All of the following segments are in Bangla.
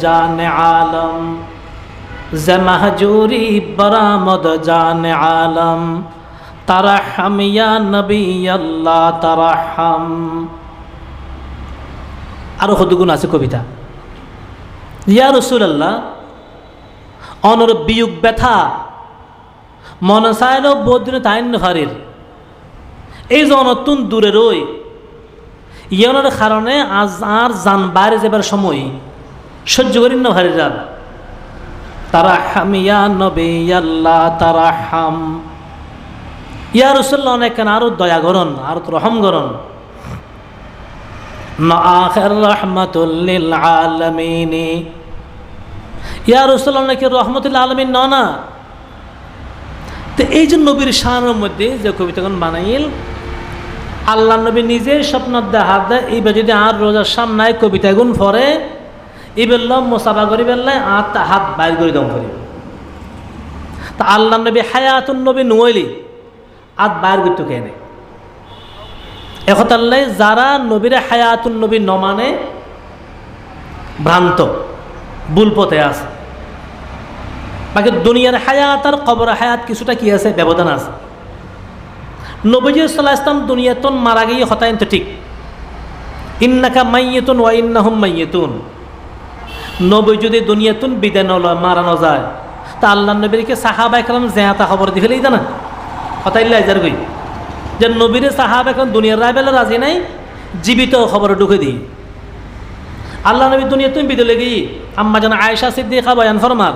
জান আলম জমাহজুরি বরামদ জান আলম তারাহম ইয়া নবী আল্লাহ তারাহম আরও হদুগুণ আছে কবিতা? ইয়া রসুলাল্লাহ, অনর বিয়োগ ব্যথা মনে চাইলেও বদিনে তাইন ফারির। এই যে অনতুন দূরে রই ইয়নের কারণে আজ আর যান বাইরে যাবার সময় সহ্য করি না ভারি যান তারা হামিয়া নবে আল্লাহ তারা হাম। ইয়া রসুল্লাহ অনেক আরও দয়া করন, আর রহম করন। আখের রহমতুল্লিল আলমিনী। ইয়া ন, না। তো এই যে নবীর শানের মধ্যে যে কবিতাগুন বানাইল আল্লাহ নবী নিজে স্বপ্ন দেখা দেয়, এইবার যদি আর রোজার সামনায় কবিতাগুন ফরে এই বললাম মোসাফা করি বেললাই আর তা হাত বাইর করে, দম করি। তা আল্লাহ নবী হায়াতুন নবী নুয়লি আর বাইর করতে কেনে একতাল্লাই যারা নবীরে হায়াতুন নবী নমানে ভ্রান্ত, ভুল পথে আছে। বাকি দুনিয়ার হায়াত আর কবর হায়াত কিছুটা কি আছে? ব্যবধান আছে। নবীজি সাল্লাহ ইসলাম দুনিয়াতন মারা গিয়ে হতায়ন তো ঠিক। ইন্নাকা মাইয়েতুন ওয়া ইন্নাহুম মাইয়েতুন। নবী যদি দুনিয়াতুন বিদায় নল মারানো যায়, তা আল্লাহ নবীরকে সাহাবা একরাম জেহাতা খবর দি ফেলেই জানা? হতাইল্লা যার গই যে নবীরে সাহাবা এখন দুনিয়ার রায় বেলা রাজি নাই, জীবিত খবর ঢুকে দিই। আল্লাহ নবী দুনিয়া তুমি বিদলে গিয়ে আম্মা যেন আয়েশা সিদ্দিকা বয়ান ফরমার।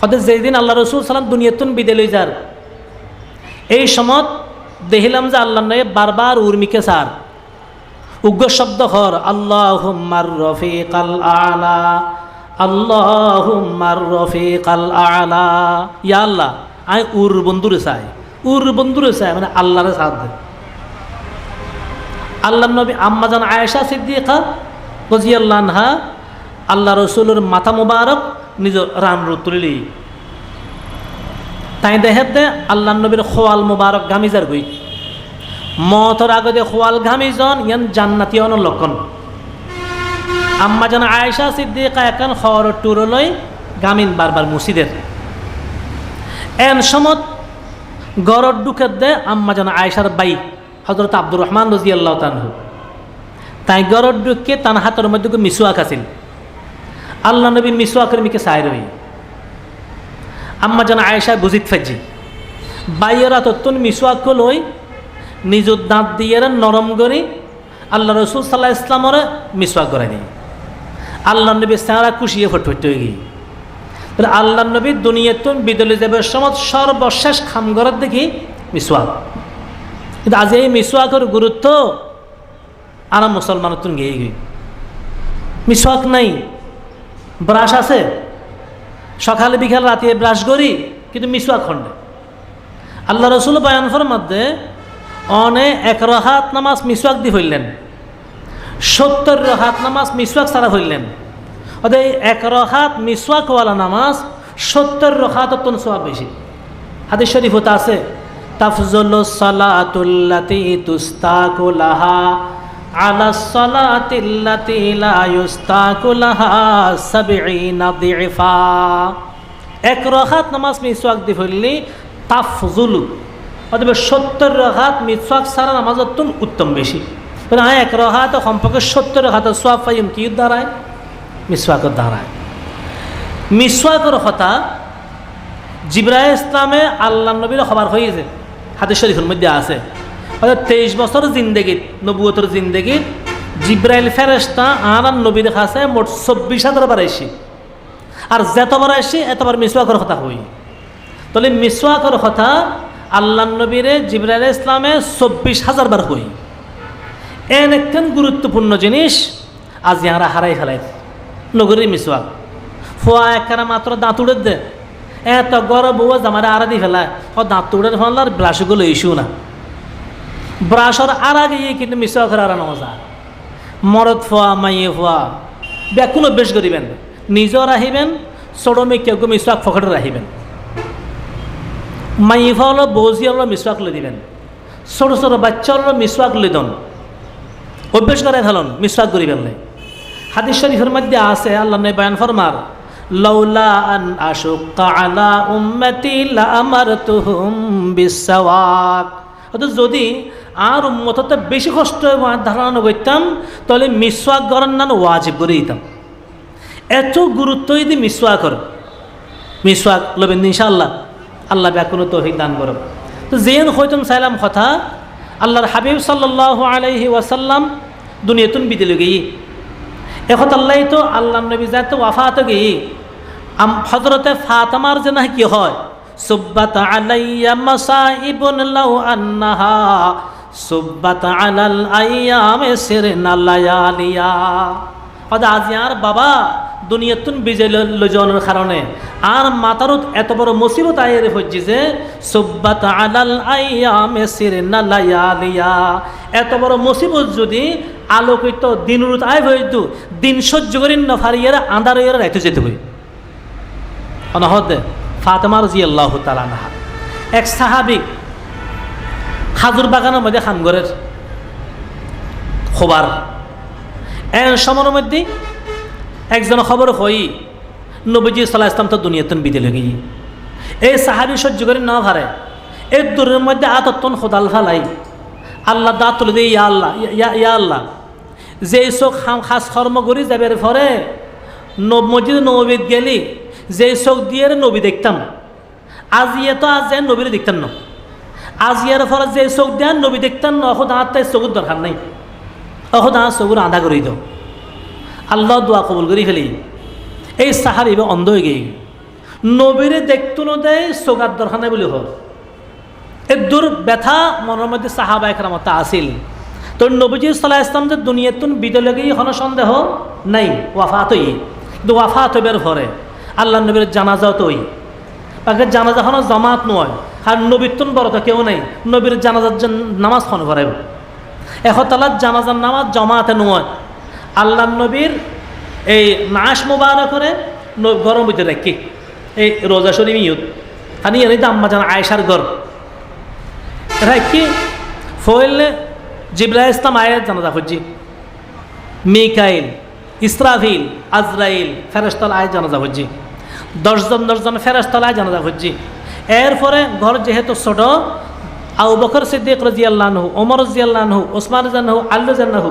হতে যেদিন আল্লাহ রসুল সালাম দুনিয়াতুন বিদে লই যার এই সমত দেখিলাম যে আল্লাহ নয় বারবার উর্মিকে সার উগ্র শব্দ হর আল্লাহ রফিক আল আলা আল্লাহ রফিক আল। আলা ইয়া আল্লাহ আই উর বন্ধুরে চাই। উর বন্ধুরে চাই মানে আল্লাহরে সাথ দে। আল্লাহ নবী আম্মা জান আয়েশা সিদ্দিকা গজিয়াল্লাহ আনহা, আল্লাহ রসুলের মাথা মুবারক, নিজ রান তুলিলি। তাই দেহেতে আল্লাহ নবীর খোয়াল মুবারক গামিজার গই। মতর আগতে খোয়াল গামিজন ইয়ান জান্নাতি অন লক্ষণ। আম্মা যেন আয়েশা সিদ্দিকা এখন খর টুরলৈ গামিন বারবার মুসিদের এন সমত গরর ডুকের দে আম্মা যেন আয়েশার বাই হজরত আব্দুর রহমান রজি আল্লাহ তানহু তাই গরর ডুকে তান হাতের মধ্যে মিসুয়াক আছিল। আল্লাহ নবী মিসুয়াকের মিকে সাই রই আম্মা যেন আয়েশা বুঝিত ফাজি বাইয়েরা তত্তুন মিসুয়াক লই নিজ দাঁত দিয়ে নরম করি আল্লাহ রসুল সাল্লাহ ইসলামর মিসওয়াক করে নি আল্লাহ নবী সারা কুশিয়ে ফটফট হয়ে গিয়ে আল্লাহ নবী দুনিয়াতুন বিদলে যাবার সময় সর্বশেষ খামগরের দেখি মিসওয়াক। কিন্তু আজ এই মিসওয়াকের গুরুত্ব আর মুসলমান তুন গিয়ে গই মিসওয়াক নাই, ব্রাশ আছে? সকালে বিকাল রাতে ব্রাশ করি, কিন্তু মিসওয়াক খন্ডে আল্লাহ রসুল বয়ানফর মধ্যে অনে এক রহাত নামাজ মিসওয়াক দি হইলেন সত্তর রহাত নামাজ মিসওয়াক ছাড়া হইলেন অতএব এক রহাত মিসওয়াকওয়ালা নামাজ সত্তর রহাত অত্যন্ত সব বেশি। হাদিস শরীফ হতে আছে তাফজল সালাতুল্লাতি তুস্তাকু এক রহাত নামাজ মিসওয়াক দি হইলি তাফজুলু অথবা সত্তর রহাত মিসওয়াক সারা নামাজ অত্যন্ত উত্তম বেশি। হ্যাঁ এক রহাত সম্পর্কে সত্তর রহাত সোয়াব কি দ্বারায় মিসওয়াকের দ্বারায় মিসওয়াকের কথা জিব্রাহ ইসলামে আল্লাহ নবীর খবর হয়েছে হাতে শরীফের মধ্যে আছে। অর্থাৎ তেইশ বছর জিন্দেগিত নবুয়তর জিন্দেগিত জিব্রাইল ফেরেস্তা আর নবীর কাছে মোট চব্বিশ হাজার বার আইসি। আর যেতবার আইসি, এতবার মিসওয়াকের কথা হই তাহলে মিসওয়াকের কথা আল্লাহ নবীরে জিব্রাইল ইসলামে চব্বিশ হাজার বার হই এন একখান গুরুত্বপূর্ণ জিনিস, আজ ইয়ারা হারাই ফেলাই। নগরী মিসওয়াক। ফোয়া একখানা মাত্র দাঁত উড়ে দে। এত গরম বউ জামারে আড়া দি ফেলায়। ও দাঁত উড়ে ফেলার ব্রাশগুলো ইস্যু না। ব্রাশর আর আগে কিন্তু মিসওয়াকের আর নজা মরদ ফোয়া, মাইয়ে ফোয়া ব্যাকুল অভ্যেস করিবেন নিজেও রাহিবেন চড়মে কেউ মিসওয়াক ফকটে রাহিবেন। মাইয়ে ফোয়া হলো বৌজি হলো মিসওয়াক লে দিবেন। ছোটো ছোটো বাচ্চা হলো মিসওয়াক লে দন। অভ্যেস করে ফেলন মিসওয়াক করিবেন হাদিস শরীফের মধ্যে আছে, আল্লাহ নবী বয়ান ফরমার লা আমারতুহুম বিসওয়াক অর্থাৎ যদি আর উম্মততে বেশি কষ্ট ধারণা করতাম, তাহলে মিসওয়াক করার নান ওয়াজিব করে দিতাম। এত গুরুত্ব যদি মিসওয়াক কর মিসওয়াক লবেন ইনশাআল্লাহ। আল্লাহ ব্যাকুন তৌফিক দান করব তো যেন হইতুম চাইলাম কথা, আল্লাহর হাবিব সাল্লাহ আলাইহি ওয়াসাল্লাম দুনিয়াতুন বিদিল গিয়ে এখন আল্লাহ তো আল্লাহ নবী যাতে ওয়াফাত গিয়ে আম হজরতে ফাতামার যে না কি হয়? সুব্বাত আলাইয়া মাসাইবুন লাউ আন্নাহা। সুব্বাত আলাল আইয়ামে সিরনা লায়ালিয়া। আজি আর বাবা দুনিয়াতুন বিজয় লজনের কারণে আর মাতারত এত বড় মুসিবত আয়ের হচ্ছে যে সুব্বাত আলাল আইয়ামে সিরনা লায়ালিয়া। এত বড় মুসিবত যদি আলোকিত দিনরুত আয় হইত, দিন সহ্য করি না ফারিয়ারা আন্ধার হইয়ারা রাইতে যেতে হই অনহদ ফাতেমার জি আল্লাহ তালানাহা এক সাহাবিক খাজুর বাগানের মধ্যে খানগরের খোবার। এন সময়ের মধ্যে একজন খবর হই, নবীজি সাল্লাহ ইসলাম তো দুনিয়াতন বিদে লেগে এই সাহাবি সহ্য করে না ভারে। এই দূরের মধ্যে আতত্তন খোদাল ফালাই। আল্লাহ দা তুলে দিয়ে ইয়া আল্লাহ ইয়া আল্লাহ। যে চোখ খাস কর্ম করি যাবার পরে মসজিদ নবীদ গেলি যে চোখ দিয়ে নবী দেখতাম। আজ ইয়ে তো আজ নবীরে দেখতাম না। আজ ইয়ার ফলে যে চোখ দেন, নবী দেখতাম না অখন হাত তাই চকুর দরকার নাই। অখন হাত চকুর আধা করে দাও আল্লাহ দোয়া কবুল করি ফেলি। এই সাহার এবার অন্ধ হয়ে গিয়ে নবীরে দেখতো না দেয় চোখার দরকার নাই বলে হল। এর দূর ব্যথা মনের মধ্যে সাহাবা একরামতা আসিল তো নবীজি সাল্লাহ ইসলামদের দুনিয়াতুন বিদলে গিয়ে কোনো সন্দেহ নাই ওয়াফাতই কিন্তু ওয়াফাত হইবার পরে আল্লাহ নবীর জানাজাও তো তাকে জানাজা হনো জামাত নয়। আর নবীর তুন বড় কেউ নেই। নবীর জানাজার নামাজ খন করে এখতালার জানাজার নামাজ জমাতে নয়। আল্লাহ নবীর এই নাশ মোবারক করে গরম বুঝতে রাখি। এই রোজা শরীফ ইয়ুত আর নিয়ে আম্মা জানা আয়সার গর রাখি ফয়েলে জিবরা ইসলাম আয়াত জানাজা হজ্জি মিকাইল, ইসরাফিল, আজরাইল ফেরস্তল আয় জানাজা হজ্জি দশজন দশজন ফেরস্তল আয় জানাজা হজ্জি এরপরে ঘর যেহেতু ছোট আউ বকর সিদ্দিক রাজিয়াল্লাহু ওমর রাজিয়াল্লাহু ওসমান জানাহু আল্লু জানাহু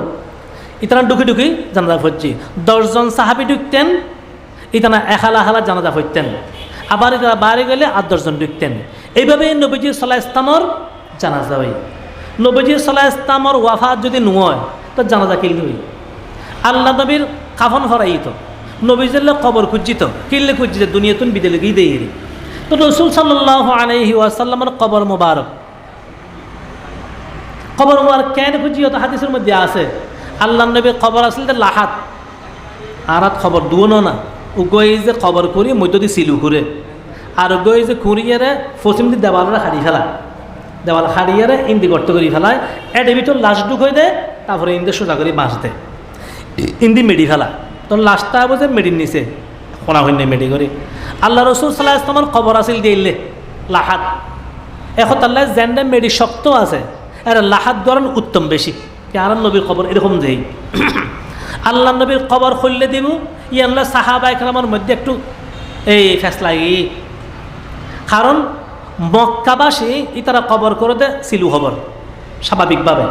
ইতানা ডুকি ডুকি জানাজা হজ্জি দশজন সাহাবি ঢুকতেন, ইতানা এখালা এখালা জানাজা হইতেন আবার ইতারা বাইরে গেলে আর দশজন ঢুকতেন। এইভাবে নবীজি সাল্লাহ ইসলামর জানাজা হয়। নবীজি সাল্লাহ ইসলামর ওয়াফাত যদি নয়, তো জানাজা কিনলে হই। আল্লাহ নবীর কাফন ফরাই তো নবীজিল্লা কবর খুঁজিত কিনলে খুঁজিত দুনিয়াতুন বিদে লেগেই দেই তো রসুল সাল্লাহ আলহি ওয়াসাল্লামের কবর মোবারক। কবর মোবারক কেন খুঁজি তো হাদিসের মধ্যে আছে। আল্লাহ নবীর খবর আসলে লাহাত। আরাত খবর দুনো না। উগই যে খবর করি মধ্য দিয়ে সিলু করে আর উগই যে কুড়িয়ারে পশ্চিম দিয়ে দেওয়ালরা হারিয়ে ফেলা দেওয়াল হারিয়ারে ইন্দি গর্ত করে ফেলায়। এডে ভিতর লাশ হয়ে দেয়, তারপরে ইন্দি সোজা করে বাঁশ দেয়। ইন্দি মেডি ফেলা তো লাশটা বোঝে মেডির নিচে শোনা হইনি মেডি করে। আল্লাহ রসুল সাল্লাহ ইসলামের খবর আসিল দিলে লাহাত এখন আল্লাহ জেন্ডে মেডি শক্ত আছে আর লাহাত ধরেন উত্তম বেশি। আর নবীর খবর এরকম যেই আল্লাহ নবীর খবর খুললে দিব ই আল্লাহ সাহাবা একরামের মধ্যে একটু এই ফেসলা কারণ মক্কাবাসী ইতারা কবর করে দে সিলু খবর, স্বাভাবিকভাবে।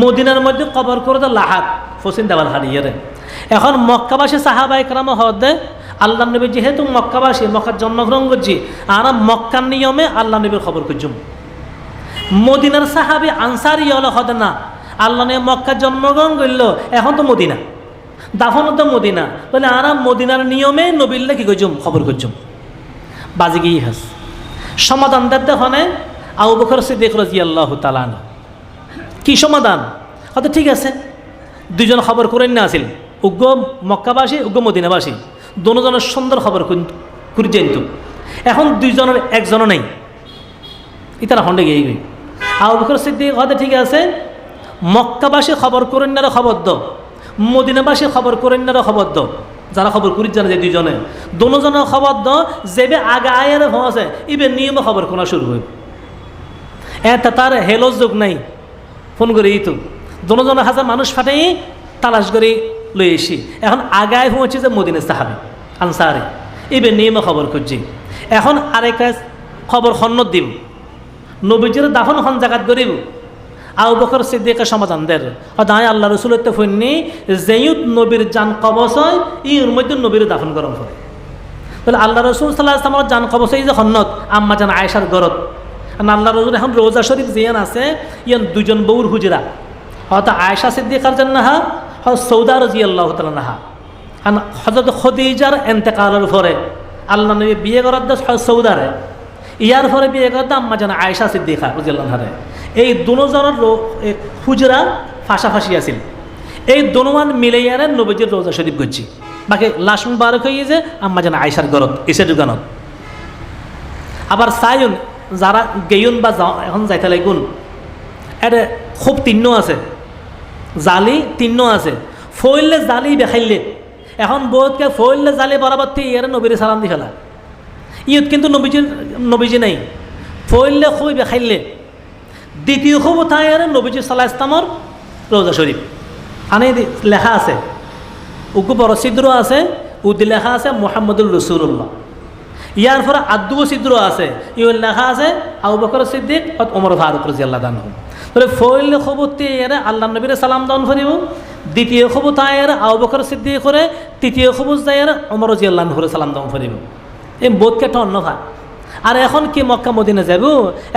মদিনার মধ্যে কবর করে দে লাহাত ফসিন দেওয়াল হারিয়ে এখন মক্কাবাসী সাহাবা একরাম হদে আল্লাহ নবী যেহেতু মক্কাবাসী, মক্কার জন্মগ্রহণ করছি আর মক্কার নিয়মে আল্লাহ নবীর খবর খুঁজুম। মদিনার সাহাবি আনসারি হলে হদে না আল্লাহ নবী মক্কার জন্মগ্রহণ করল, এখন তো মদিনা। দাফনও তো মদিনা। তাহলে আরাম মদিনার নিয়মে নবীল্লা কি করছুম খবর করছুম বাজি গিয়ে হাস। সমাধান দেখতে হনে আবু বকর সিদ্দিক রাজি আল্লাহ তালান কি সমাধান? হয়তো ঠিক আছে। দুইজন খবর করেন না আসিল। উগ্র মক্কাবাসী উগ্র মদিনাবাসী। দুজনের সুন্দর খবর করি জানত এখন দুইজনের একজনও নেই। ইতারা হন্ডে গিয়ে গই আবু বকর সিদ্দিক হয়তো ঠিক আছে। মক্কাবাসী খবর করেন না খবর দ। মদিনাবাসী খবর করেন না খবর দ। যারা খবর করি জানে যে দুজনে দুজনের খবর দ যেবে আগে আয়ের আছে ইবে নিয়মে খবর কোনা শুরু হইব এটা তার হেলো যোগ নাই। ফোন করে তো। দুজনের হাজার মানুষ ফাটাই তালাশ করি লই এসি এখন আগায় পৌঁছে যে মদিনে সাহাবি, আনসারি। এবার নিয়মে খবর খুঁজছি। এখন আরেক খবর সন্নত দিব। নবীজির দাফন হন জাগাত গরিব আউ বকর সিদ্দিকে সমাধান দের। দায় আল্লাহ রসুলতে ফন্নি যেইত নবীর জান কবচ হয় ইর মধ্যে নবীর দাফন গরম হয়। তাহলে আল্লাহ রসুল সাল্লাহ আসলামর জান কবচ এই যে সন্নত আম্মা জান আয়সার গরত। আল্লাহ রসুল এখন রোজা শরীফ জিয়ান আছে, ইয়ান দুজন বউর হুজরা। হয়তো আয়সা সিদ্দিকার জন্য সৌদা রাজি আল্লাহ তালা নাহা। আর হজরত খদিজার এন্তেকালের পরে আল্লাহ নবী বিয়ে করার দেশ হয় সৌদারে ইয়ার পরে বিয়ে করার আম্মা জান আয়সা সিদ্দিকা রাজি আল্লাহ এই দুজনের হুজরা ফাঁসাফাঁসি আছিল। এই দনুমান মিলে ইয়ারে নবীজির রোজা শরীফ করছি বাকি লাশ মুবারক হয়ে যে আম্মা যেন আয়সার গরত এসে দোকানত। আবার সাইন যারা গেয়ুন বা এখন যাইতে লাগুন এটা খুব তিন্ন আছে। জালি তিন্ন আছে। ফইললে জালি বেখাইলে। এখন বহুতকে ফইললে জালি বরাবর থেকে ইয়ারে নবীর সালাম দি ফেলা। ইয়ত কিন্তু নবীজির নবীজি নাই। ফইললে খুবই বেখাইলে। দ্বিতীয় খুব তাই আর নবীজি সাল্লাহ ইসলামর রোজা শরীফ আনে লেখা আছে। উকু বড় আছে, উদি লেখা আছে মোহাম্মদুল রসুল্লাহ ইয়ার পরে আদুও ছিদ্র আছে। ইউ লেখা আছে আবু বকর সিদ্দিক অত ওমর ফারুক রাজি আল্লাহ দান তাহলে ফইল খবর এর আল্লাহ নবীর সালাম দান করিব। দ্বিতীয় খবর তাই এর আবু বকর সিদ্দিক করে। তৃতীয় খবর এর ওমর রাজি আল্লাহ করে সালাম দান করিব। এই বোধকে একটা অন্য ভাগ আর এখন কি মক্কা মদিনা যাব?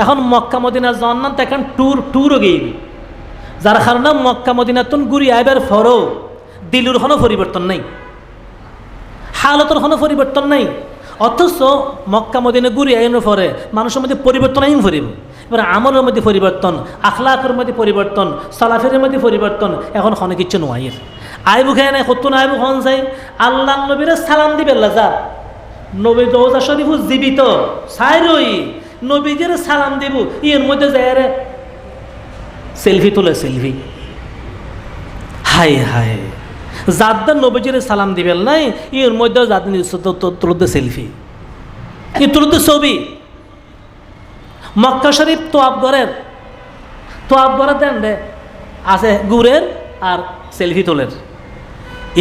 এখন মক্কা মদিনা জন্নান তো এখন ট্যুর ট্যুরও গেইবি। যার কারণে মক্কা মদিনাতুন ঘুরি আইবার ফরও দিলুর কোনো পরিবর্তন নাই। হালতর কোনো পরিবর্তন নাই। অথচ মক্কা মদিনা ঘুরি আইনের পরে মানুষের মধ্যে পরিবর্তন আইন ফুরিব এবার আমলের মধ্যে পরিবর্তন, আখলাকের মধ্যে পরিবর্তন, সালাফের মধ্যে পরিবর্তন, এখন কোনো কিচ্ছু নোয়াইয়ের আইবু খায় নাই সত্য আইবু খন চাই আল্লাহ নবীরে সালাম দিবে যা নবী দৌজা শরীফ জীবিত চাই রই নবীদের সালাম দিব, ইয়ের মধ্যে যায় রে। সেলফি তোলে সেলফি। হায় হাই যাদ্দার নবীজির সালাম দিবেন নাই এর মধ্যে যাদের তুলতে সেলফি। তুলতে ছবি। মক্কা শরীফ তো আবগরের তো আবগরের দেন রে, আছে গুড়ের আর সেলফি তোলের।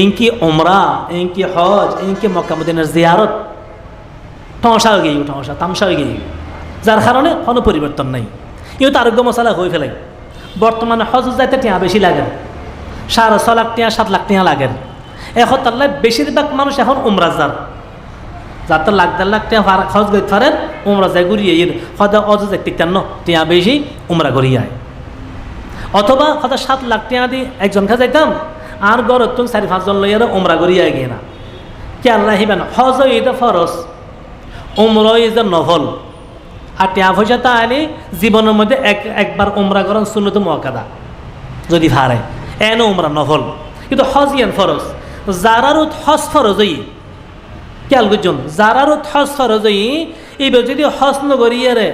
ইনকি ওমরা ইনকি হজ, ইনকি মক্কা মদিনের জিয়ারত। ঠংসা হয়ে গিয়ে ঠংসা তামসা হয়ে গিয়ে যার কারণে কোনো পরিবর্তন নাই। তো আরোগ্য মশলা হয়ে ফেলাই বর্তমানে হজ যাইতে টিয়া বেশি লাগে। সাড়ে ছ লাখ টিয়া, সাত লাখ টিয়া লাগে। এখন তাহলে বেশিরভাগ মানুষ এখন উমরা যার। যার তো লাখ দেড় লাখ ভাড়া খরচ করতে পারেন উমরা যায় ঘুরিয়ে ইয়ে হয়তো দেখতে কেন টিয়া বেশি উমরা ঘুরিয়ে আয়। অথবা হয়তো সাত লাখ টিয়া দি একজনকে যাইতাম, আর গড় তুমি চারি পাঁচজন লইয়ার উমরা ঘুরিয়ে আয় গিয়ে না কে আল্লাহ হিবেন, হজ এটা ফরস উমর দ্য নভল আর টিয়া পয়সা তা আনি জীবনের মধ্যে এক একবার উমরা করেন শূন্যত মকাদা যদি ভারে। এন উমরা নভল কিন্তু হজ ইয়ান ফরজ, যারারও হজ ফরজ হই খেয়াল করছেন? যারারও হজ ফরজ হই এইবার যদি হজ নগরিয়ারে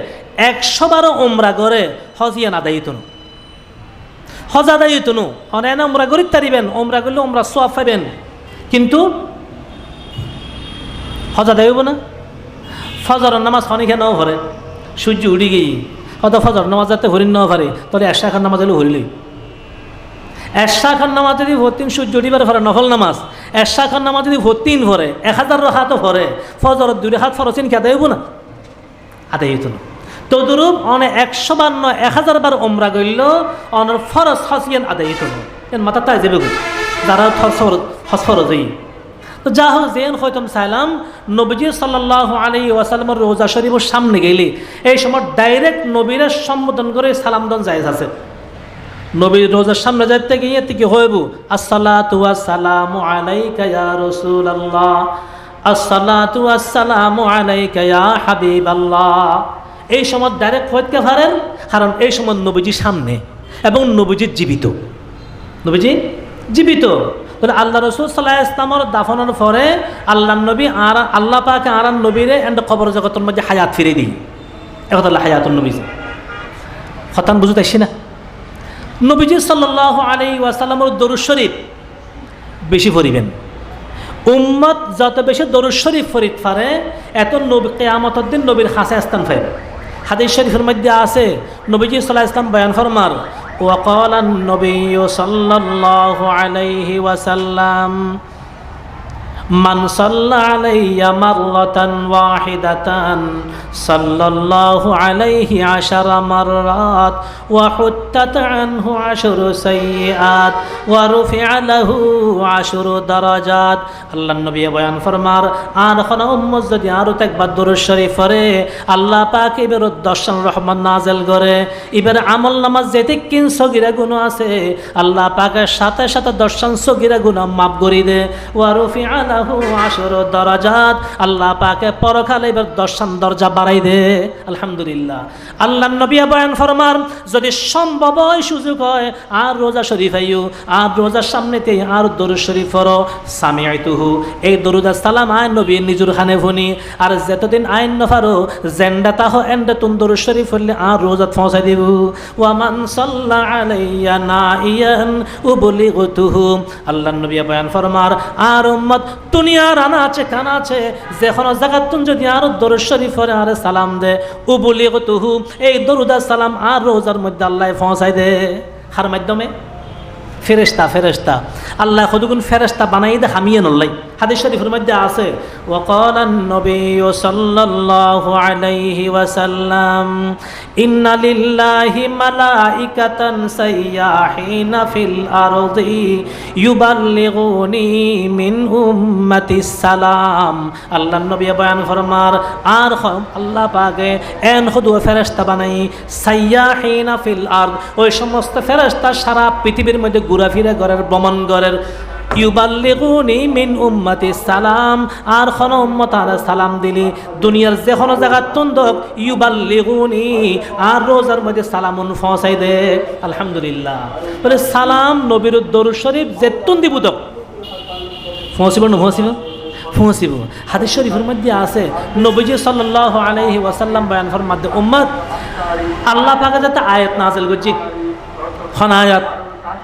একশো বারো উমরা করে, হজ ইয়ান আদায় হইতো হজ আদায় হইতো অনেক উমরা করিতে পারিবেন, উমরা করলে উমরা সোয়াব পাইবেন। কিন্তু হজ আদায় হইব না। ফজরের নামাজ খনিকে নাও ভরে সূর্য উড়ি গিয়ে হয়তো ফজর নামাজ যাতে হরিণ নাও পারে তাহলে একশা খান নামাজ হলে হরিলেই। একশা খান নামাজ যদি ভর্তিন সূর্য উঠিবার ভরে নফল নামাজ একশা খান নামাজ যদি ভর্তিন ভরে এক হাজার হাতও ভরে, ফজর দুই হাত কি আদায় হইব না? আদায় হইত না। তদুরূপ অনে একশো বার নয় এক হাজার বার ওমরা গইল, অনের ফরজ হসিয়ান আদায় হইত না। এর মাথা তাই যাবে যারা হস ফরজ হই। তো যা হোক, যেন হয়তো চাইলাম, নবীজি সাল্লাহ আলী ওয়াসালামের রোজা শরীফের সামনে গেলে, এই সময় ডাইরেক্ট নবীরা সম্বোধন করে সালাম দন জায়েজ আছে। নবীর রোজার সামনে যাইতে গিয়ে থেকে হইব? আসসালাতু এই সময় ডাইরেক্ট হইতে পারেন কারণ এই সময় নবীজি সামনে এবং নবীজি জীবিত। নবীজি জীবিত। তাহলে আল্লাহ রসুল সাল্লাহ ইসলামর দাফনের পরে আল্লাহ নবী আর আল্লাহ পাকে আর নবীরে এন্ড কবর জগতের মধ্যে হায়াত ফিরে দিই। এখন আল্লাহ হায়াতুল নবী। খতান বুঝতে আসছি না। নবীজি সাল্ল আলি ওয়াসাল্লামর দরুদ শরীফ বেশি ফরিবেন উম্মত যত বেশি দরুদ শরীফ ফরিদ ফারে এত নবী কেয়ামতের দিন নবীর হাসে আস্তান ফের হাদিস শরীফের মধ্যে আছে, নবীজি সাল্লাহ ইসলাম বয়ান ফরমার ওয়াকাল নবী সাল্লাহ আলাইহি ওয়াসাল্লাম মান সাল্লা আলাইয়া মারলাতান ওয়াহিদাতান আলাইহি আশারা মাররাত ওয়া হুত্তাত আনহু আশরু সাইয়্যাত বয়ান ফরমার, আর খন যদি আরও একবার দরুদ আল্লাহ পাক এবার দর্শন রহমান নাজেল করে। এবার আমল নামাজ যেতিকিন সগিরা গুণ আছে, আল্লাহ পাকের সাথে সাথে দর্শন সগিরা গুণ মাপ করি দে। আলাহু আশর দরাজাত। আল্লাহ পাকে পরকালে এবার দর্শন দরজা বাড়াই দে। আলহামদুলিল্লাহ। আল্লাহ নবী বয়ান ফরমার যদি সম্ভব হয় সুযোগ হয়, আর রোজা শরীফ আইও আর রোজার সামনেতে আর দরুদ শরীফ পড়ো। সামি আইতুহু এই দরুদ সালাম আইন নবী নিজুর খানে ভুনি। আর যতদিন আইন নফারো জেন্ডা তাহ এন্ডা তুম দরুদ শরীফ হলে আর রোজাত পৌঁছাই দিব। ওয়ামান সাল্লা আলাইয়া নাইয়ান উবলিগতুহু। আল্লাহ নবী বয়ান ফরমার, আর উম্মত দুনিয়ার আনা আছে, কানা আছে। যে কোনো জায়গাত তুম যদি আরও দরুদ শরীফ পড়ে, আর সালাম দে। উবলিগতুহু, এই দরুদ সালাম আর রোজার মধ্যে আল্লাহ পৌঁছাই দে। হার মাধ্যমে। ফেরেস্তা ফেরেস্তা আল্লাহ কতগুণ ফেরেস্তা বানাই দে, হামিয়ে নল্লাই। হাদিস শরীফের মধ্যে আছে وقال النبي صلى الله عليه وسلم إن لله ملائكة سياحين في الأرض يبلغوني من أمتي السلام আল্লাহ নবী বয়ান ফরমার আর খ- আল্লাহ পাকে এন খুদু ফেরেস্তা বানাই সাইয়াহিনা ফিল আরদ ওই সমস্ত ফেরেস্তা সারা পৃথিবীর মধ্যে ঘোরাফিরা করার ভ্রমণ করার ইউবাল্লিগুনি মিন উম্মতি সালাম। আর খন উম্মত আর সালাম দিলি দুনিয়ার যে কোনো জায়গা তুন্দক ইউবাল্লিগুনি, আর রোজার মধ্যে সালামুন ফসাই দে। আলহামদুলিল্লাহ। বলে সালাম নবীর দরুদ শরীফ জেতুন দিবুদক ফসিব না ফসিব ফসিব হাদিস শরীফের মধ্যে আছে, নবীজি সাল্লাহ আলাইহি ওয়াসাল্লাম বয়ান ফরমাদ্দে উম্মত, আল্লাহ পাকে যাতে আয়াত নাজিল করছি খন